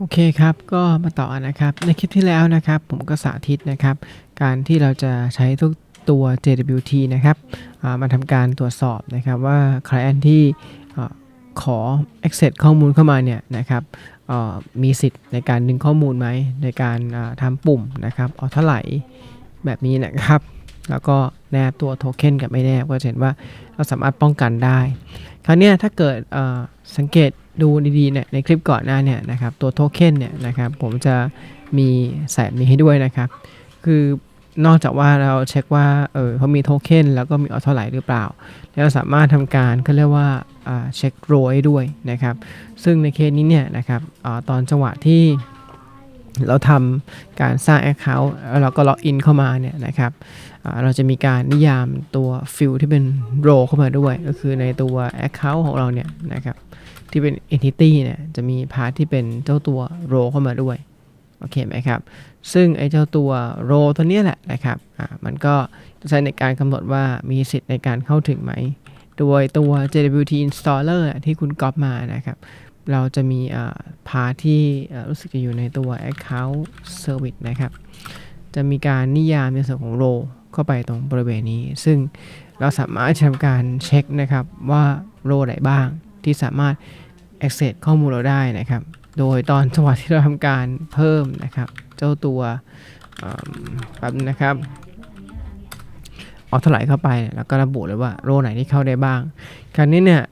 โอเคครับ ก็มาต่อนะครับ ในคลิปที่แล้วนะครับ ผมก็สาธิตนะครับ การที่เราจะใช้ทุกตัว JWT นะครับามาทำการตรวจสอบนะครับว่า client ที่ขอ access ข้อมูลเข้ามาเนี่ยนะครับมีสิทธิ์ในการดึงข้อมูลไหม ในการาทำปุ่มนะครับเอาเท่าไหร่แบบนี้นะครับ แล้วก็แนบตัวโทเค็นกับไม่แนบก็จะเห็นว่าเราสามารถป้องกันได้ คราวนี้ถ้าเกิดสังเกต ดูดีๆเนี่ยในคลิปก่อนหน้าเนี่ยนะครับตัวโทเค็นเนี่ยนะครับผมจะมีใส่แบนี้ให้ด้วยนะครับ คือนอกจากว่าเราเช็คว่าเออเขามีโทเค็นแล้วก็มีออเท่าไหลหรือเปล่า แล้วสามารถทำการเขาเรียกว่าอ่าเช็คโรยด้วยนะครับ ซึ่งในเคสนี้เนี่ยนะครับอตอนจังหวะที่ เราทำการสร้าง Account แล้วเราก็ล็อกอินเข้ามาเนี่ยนะครับเราจะมีการนิยามตัวฟิลที่เป็นโรเข้ามาด้วย ก็คือในตัว Account ของเราเนี่ยนะครับที่เป็น Entity เนี่ยจะมีพาร์ทที่เป็นเจ้าตัวโรเข้ามาด้วยโอเคไหมครับ ซึ่งไอ้เจ้าตัวโรตัวนี้แหละนะครับอ่ามันก็ใช้ในการกำหนดว่ามีสิทธิ์ในการเข้าถึงไหม โดยตัว JWT installer ที่คุณก๊อปมานะครับ เราจะมีพาที่รู้สึกจะอยู่ในตัว account service นะครับ จะมีการนิยามในส่วนของโรเข้าไปตรงบริเวณนี้ ซึ่งเราสามารถทำการเช็คนะครับว่าโรไหนบ้างที่สามารถ access ข้อมูลเราได้นะครับ โดยตอนจังหวะที่เราทำการเพิ่มนะครับ เจ้าตัวอืมแป๊บนะครับเอาเท่าไหร่เข้าไป แล้วก็ระบุเลยว่าโรไหนที่เข้าได้บ้างคราวนี้เนี่ย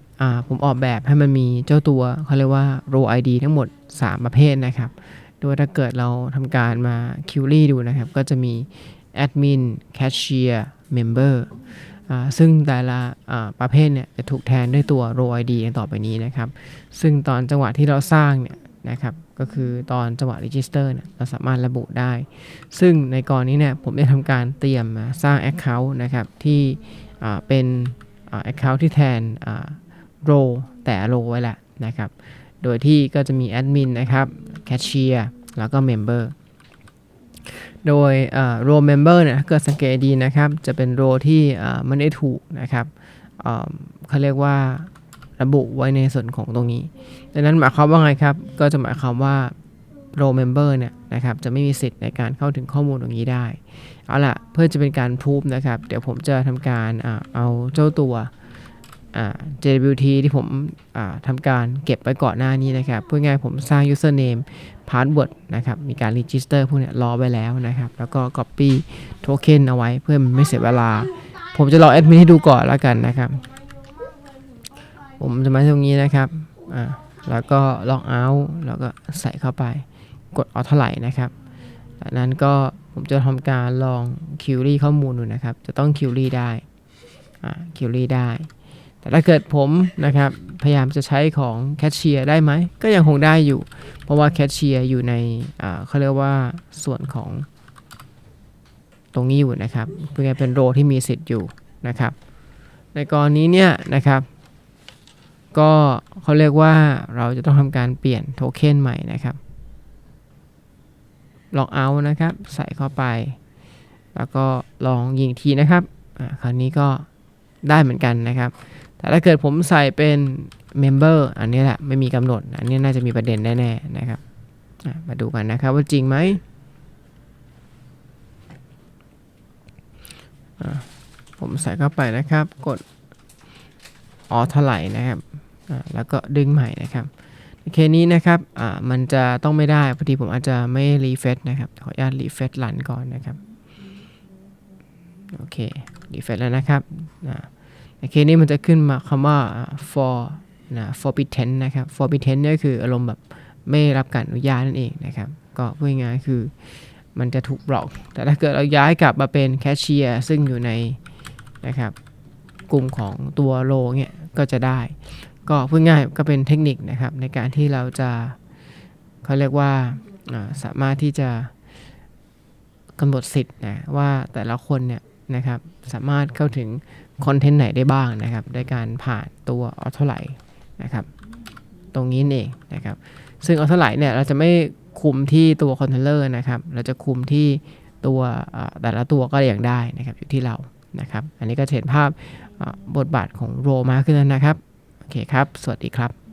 ผมออกแบบให้มันมีเจ้าตัวเขาเรียกว่า row ID ทั้งหมด 3 ประเภทนะครับ โดยถ้าเกิดเราทำการมา query ดูนะครับ ก็จะมี admin cashier member ซึ่งแต่ละประเภทเนี่ยจะถูกแทนด้วยตัว row ID ต่อไปนี้นะครับ ซึ่งตอนจังหวะที่เราสร้างเนี่ยนะครับก็คือตอนจังหวะ register เนี่ยเราสามารถระบุได้ ซึ่งในกรณีเนี่ยผมได้ทำการเตรียมสร้าง Account นะครับที่เป็นอ่า Account ที่แทน โรแต่โรไว้แหละนะครับ โดยที่ก็จะมีแอดมินนะครับแคชเชียร์แล้วก็เมมเบอร์โดยโรเมมเบอร์เนี่ยถ้าเกิดสังเกตดีนะครับ จะเป็นโรที่อ่าไม่ได้ถูกนะครับเขาเรียกว่าระบุไว้ในส่วนของตรงนี้ ดังนั้นหมายความว่าไงครับ ก็จะหมายความว่าโรเมมเบอร์เนี่ยนะครับจะไม่มีสิทธิ์ในการเข้าถึงข้อมูลตรงนี้ได้ เอาล่ะ เพื่อจะเป็นการพูฟนะครับ เดี๋ยวผมจะทำการเอาเจ้าตัว JWT ที่ผมทำการเก็บไว้ก่อนหน้านี้นะครับเพื่อง่ายผมสร้าง username password นะครับ มีการ register พวกนี้รอไว้แล้วนะครับ แล้วก็ copy token เอาไว้เพื่อมันไม่เสียเวลา ผมจะลองแอดมินให้ดูก่อนแล้วกันนะครับ ผมจะมาตรงนี้นะครับ แล้วก็ log out แล้วก็ใส่เข้าไป กดเอาเท่าไหร่นะครับจากนั้นก็ผมจะทำการลอง query ข้อมูลดูนะครับ จะต้อง query ได้อ่า query ได้ แต่ถ้าเกิดผมนะครับพยายามจะใช้ของแคชเชียร์ได้ไหม ก็ยังคงได้อยู่ เพราะว่าแคชเชียร์อยู่ในเขาเรียกว่าส่วนของตรงนี้อยู่นะครับเพื่อเป็นโรที่มีสิทธิ์อยู่นะครับ ในกรณีเนี่ยนะครับ ก็เขาเรียกว่าเราจะต้องทำการเปลี่ยนโทเค็นใหม่นะครับล็องเอานะครับ ใส่เข้าไป แล้วก็ลองยิงทีนะครับคราวนี้ก็ได้เหมือนกันนะครับ แต่ถ้าเกิดผมใส่เป็น Member อันนี้แหละไม่มีกำหนด อันนี้น่าจะมีประเด็นแน่ๆนะครับมาดูกันนะครับว่าจริงไหมผมใส่เข้าไปนะครับกดออเท่าไหร่นะครับแล้วก็ดึงใหม่นะครับเคนี้นะครับมันจะต้องไม่ได้พอดีผมอาจจะไม่รีเฟซนะครับขออนุญาตรีเฟซรันก่อนนะครับโอเครีเฟซแล้วนะครับ เคสนี้มันจะขึ้นมาคำว่า for นะ forbidden นะครับ forbidden เนี่ยคืออารมณ์แบบไม่รับการอนุญาตนั่นเองนะครับ ก็พูดง่ายๆคือมันจะถูกบล็อก แต่ถ้าเกิดเราย้ายกลับมาเป็นแคชเชียร์ซึ่งอยู่ในนะครับกลุ่มของตัวโลเนี่ยก็จะได้ ก็พูดง่ายก็เป็นเทคนิคนะครับ ในการที่เราจะเขาเรียกว่าสามารถที่จะกำหนดสิทธิ์นะว่าแต่ละคนเนี่ยนะครับสามารถเข้าถึง คอนเทนต์ไหนได้บ้างนะครับด้วยการผ่านตัวออโต้ไลน์นะครับตรงนี้นี่เองนะครับซึ่งออโต้ไลน์เนี่ยเราจะไม่คุมที่ตัวคอนเทนเนอร์นะครับเราจะคุมที่ตัวแต่ละตัวก็อย่างได้นะครับอยู่ที่เรานะครับ อันนี้ก็เห็นภาพบทบาทของโรมากขึ้นนะครับ โอเคครับ สวัสดีครับ